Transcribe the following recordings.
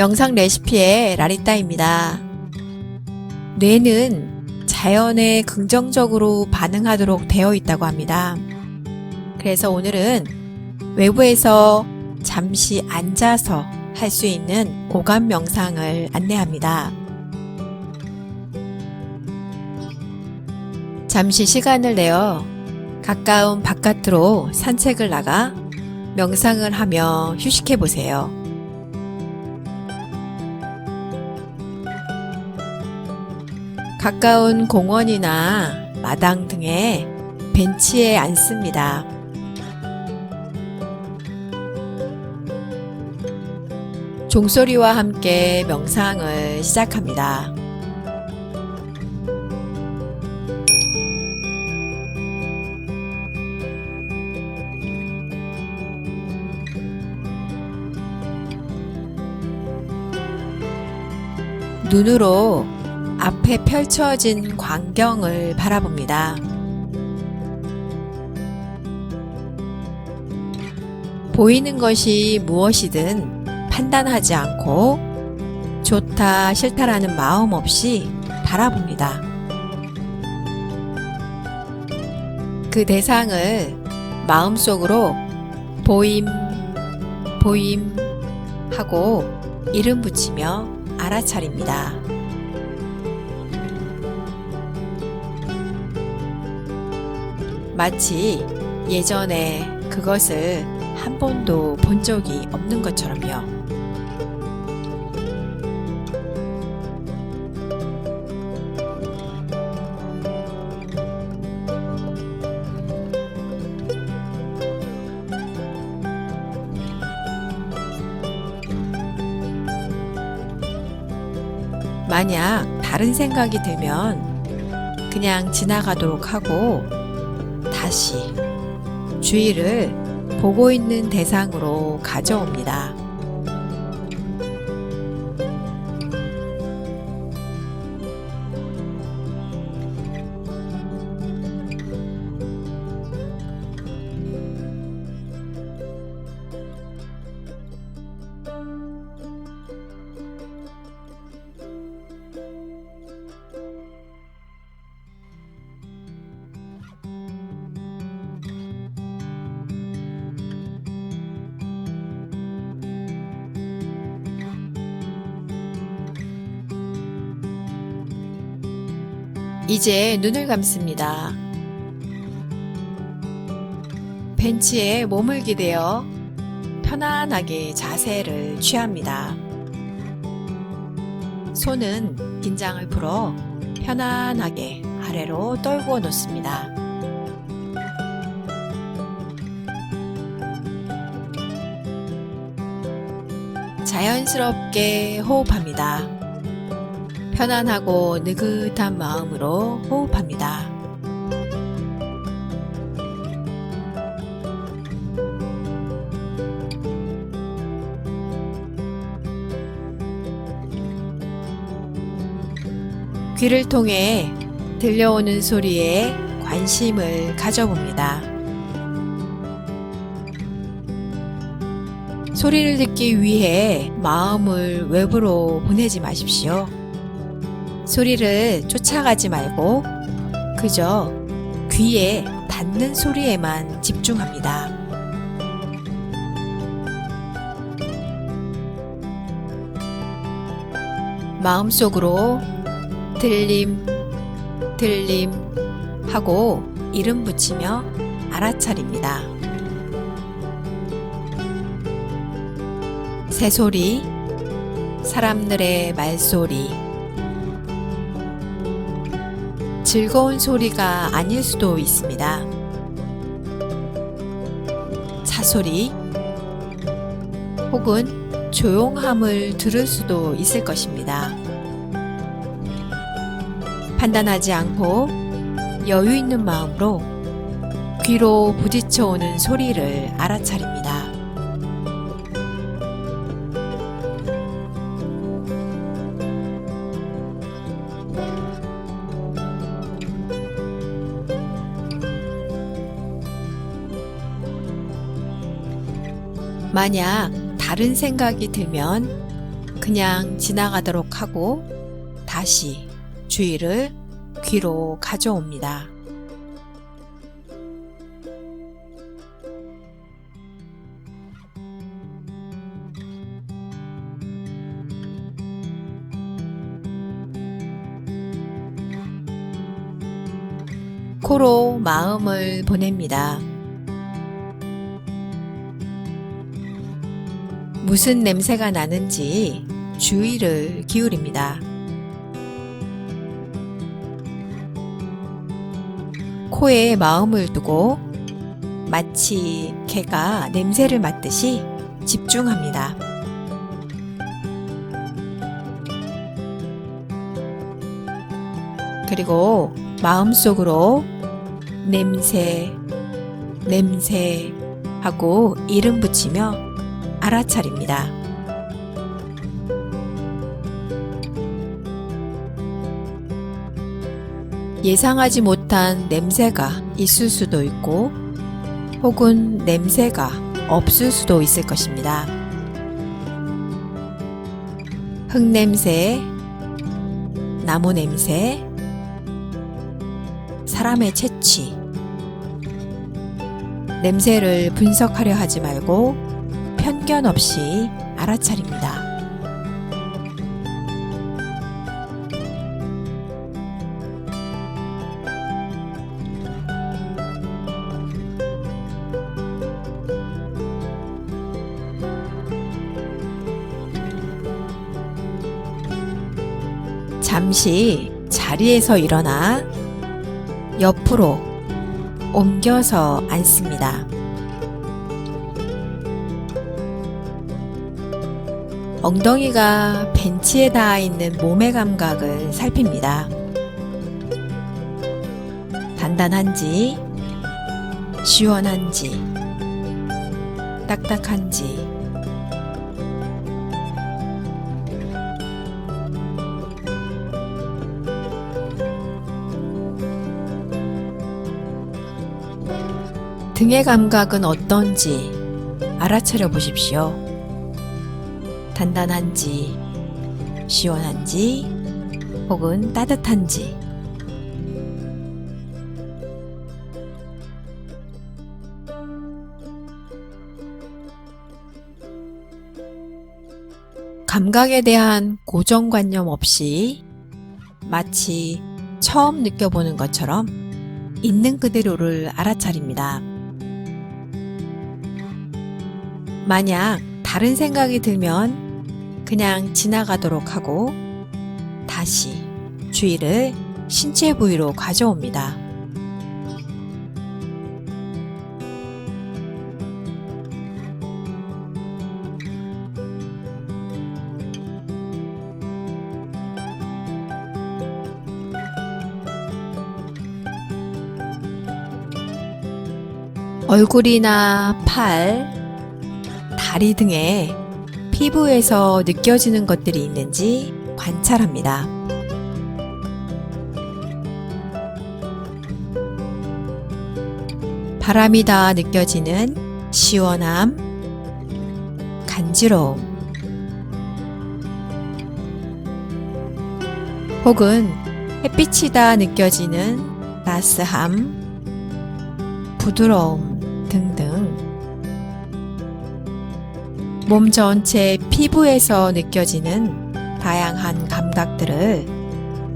명상 레시피의 라리따입니다. 뇌는 자연에 긍정적으로 반응하도록 되어 있다고 합니다. 그래서 오늘은 외부에서 잠시 앉아서 할 수 있는 오감 명상을 안내합니다. 잠시 시간을 내어 가까운 바깥으로 산책을 나가 명상을 하며 휴식해 보세요. 가까운 공원이나 마당 등의 벤치에 앉습니다. 종소리와 함께 명상을 시작합니다. 눈으로 앞에 펼쳐진 광경을 바라봅니다. 보이는 것이 무엇이든 판단하지 않고 좋다, 싫다라는 마음 없이 바라봅니다. 그 대상을 마음속으로 보임, 보임 하고 이름 붙이며 알아차립니다. 마치 예전에 그것을 한 번도 본 적이 없는 것처럼요. 만약 다른 생각이 들면 그냥 지나가도록 하고 다시 주의를 보고 있는 대상으로 가져옵니다. 이제 눈을 감습니다. 벤치에 몸을 기대어 편안하게 자세를 취합니다. 손은 긴장을 풀어 편안하게 아래로 떨구어 놓습니다. 자연스럽게 호흡합니다. 편안하고 느긋한 마음으로 호흡합니다. 귀를 통해 들려오는 소리에 관심을 가져봅니다. 소리를 듣기 위해 마음을 외부로 보내지 마십시오. 소리를 쫓아가지 말고 그저 귀에 닿는 소리에만 집중합니다. 마음속으로 들림, 들림 하고 이름 붙이며 알아차립니다. 새소리, 사람들의 말소리, 즐거운 소리가 아닐 수도 있습니다. 차소리 혹은 조용함을 들을 수도 있을 것입니다. 판단하지 않고 여유 있는 마음으로 귀로 부딪혀 오는 소리를 알아차립니다. 만약 다른 생각이 들면 그냥 지나가도록 하고 다시 주의를 귀로 가져옵니다. 코로 마음을 보냅니다. 무슨 냄새가 나는지 주의를 기울입니다. 코에 마음을 두고 마치 개가 냄새를 맡듯이 집중합니다. 그리고 마음속으로 냄새, 냄새 하고 이름 붙이며 알아차립니다. 예상하지 못한 냄새가 있을 수도 있고 혹은 냄새가 없을 수도 있을 것입니다. 흙냄새, 나무 냄새, 사람의 채취. 냄새를 분석하려 하지 말고 편견 없이 알아차립니다. 잠시 자리에서 일어나 옆으로 옮겨서 앉습니다. 엉덩이가 벤치에 닿아 있는 몸의 감각을 살핍니다. 단단한지, 시원한지, 딱딱한지, 등의 감각은 어떤지 알아차려 보십시오. 단단한지, 시원한지, 혹은 따뜻한지. 감각에 대한 고정관념 없이 마치 처음 느껴보는 것처럼 있는 그대로를 알아차립니다. 만약 다른 생각이 들면 그냥 지나가도록 하고 다시 주의를 신체 부위로 가져옵니다. 얼굴이나 팔, 다리 등에 피부에서 느껴지는 것들이 있는지 관찰합니다. 바람이 다 느껴지는 시원함, 간지러움, 혹은 햇빛이 다 느껴지는 따스함, 부드러움 등등 몸 전체 피부에서 느껴지는 다양한 감각들을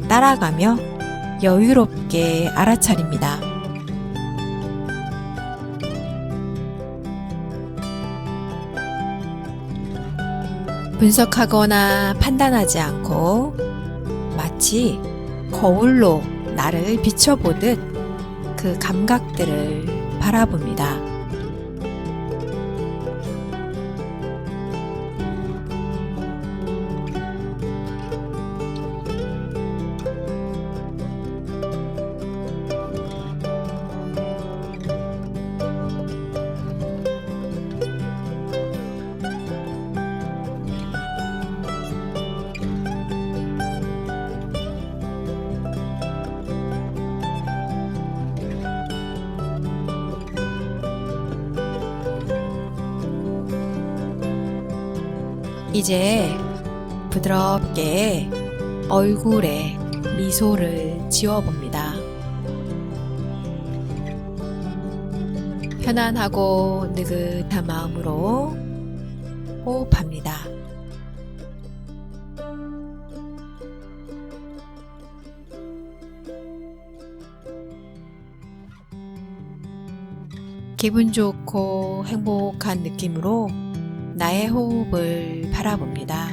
따라가며 여유롭게 알아차립니다. 분석하거나 판단하지 않고 마치 거울로 나를 비춰보듯 그 감각들을 바라봅니다. 이제 부드럽게 얼굴에 미소를 지어봅니다. 편안하고 느긋한 마음으로 호흡합니다. 기분 좋고 행복한 느낌으로 나의 호흡을 바라봅니다.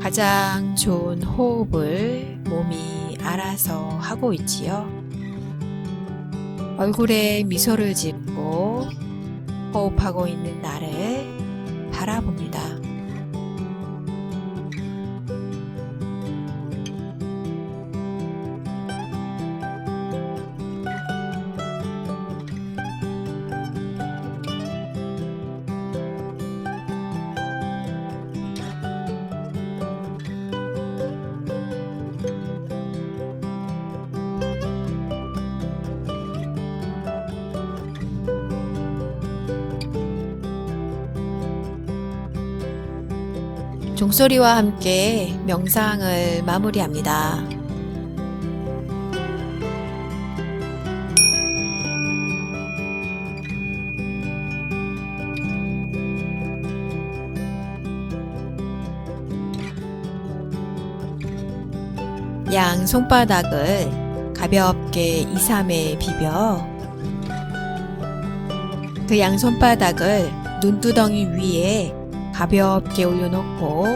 가장 좋은 호흡을 몸이 알아서 하고 있지요. 얼굴에 미소를 짓고 호흡하고 있는 나를 바라봅니다. 종소리와 함께 명상을 마무리합니다. 양 손바닥을 가볍게 2, 3회 비벼 그 양 손바닥을 눈두덩이 위에 가볍게 올려놓고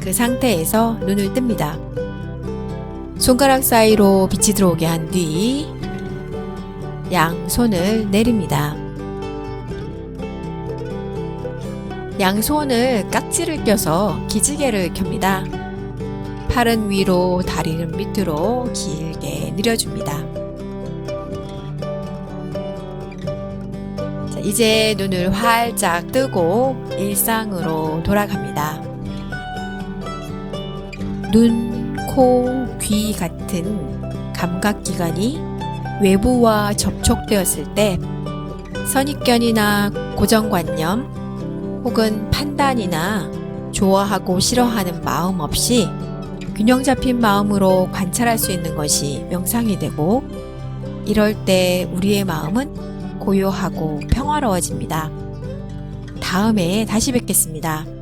그 상태에서 눈을 뜹니다. 손가락 사이로 빛이 들어오게 한 뒤 양손을 내립니다. 양손을 깍지를 껴서 기지개를 켭니다. 팔은 위로 다리는 밑으로 길게 늘려줍니다. 이제 눈을 활짝 뜨고 일상으로 돌아갑니다. 눈, 코, 귀 같은 감각기관이 외부와 접촉되었을 때 선입견이나 고정관념 혹은 판단이나 좋아하고 싫어하는 마음 없이 균형 잡힌 마음으로 관찰할 수 있는 것이 명상이 되고 이럴 때 우리의 마음은 고요하고 평화로워집니다. 다음에 다시 뵙겠습니다.